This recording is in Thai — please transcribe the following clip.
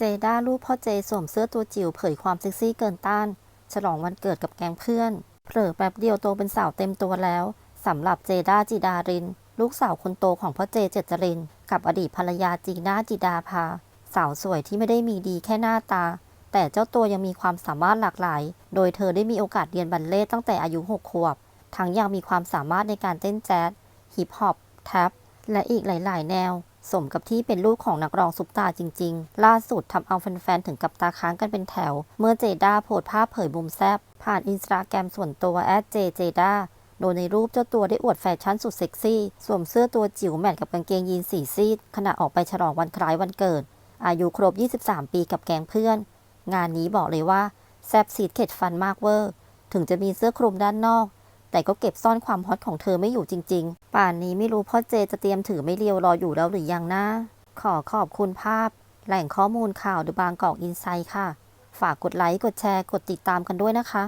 จด้ารูปพ่อเจสวมเสื้อตัวจิ๋วเผยความเซ็กซี่เกินต้าน ฉลองวันเกิดกับแก๊งเพื่อนเผลอแป๊บเดียวโตเป็นสาวเต็มตัวแล้วสำหรับเจด้าจิดาริน ลูกสาวคนโตของพ่อเจเจตริน กับอดีตภรรยาจีน่าจิดาภา สาวสวยที่ไม่ได้มีดีแค่หน้าตา แต่เจ้าตัวยังมีความสามารถหลากหลาย โดยเธอได้มีโอกาสเรียนบัลเล่ต์ตั้งแต่อายุ 6 ขวบ ทั้งยังมีความสามารถในการเต้นแจ๊สฮิปฮอปแท็บและอีกหลาย ๆ แนว สมกับที่เป็นลูกของนักร้องซุปตาจริง ๆ ล่าสุดทำเอาแฟนๆ ถึงกับตาค้างกันเป็นแถว เมื่อเจด้าโพสภาพเผยมุมแซบผ่านอินสตาแกรมส่วนตัวแอดเจเจด้าโดยในรูปเจ้าตัวได้อวดแฟชั่นสุดเซ็กซี่ สวมเสื้อตัวจิ๋วแมทกับกางเกงยีนสีซีด ขณะออกไปฉลองวันคล้ายวันเกิด อายุครบ 23 ปีกับแก๊งเพื่อน งานนี้บอกเลยว่าแซบซีดเข็ดฟันมากเวอร์ ถึงจะมีเสื้อคลุมด้านนอก แต่ก็เก็บซ่อนความฮอตของเธอไม่อยู่จริง ๆ ป่านนี้ไม่รู้พ่อเจจะเตรียมถือไม่เลียวรออยู่แล้วหรือยังนะ ขอขอบคุณภาพ แหล่งข้อมูลข่าวดูบางกอกอินไซด์ค่ะ ฝากกดไลค์ กดแชร์ กดติดตามกันด้วยนะคะ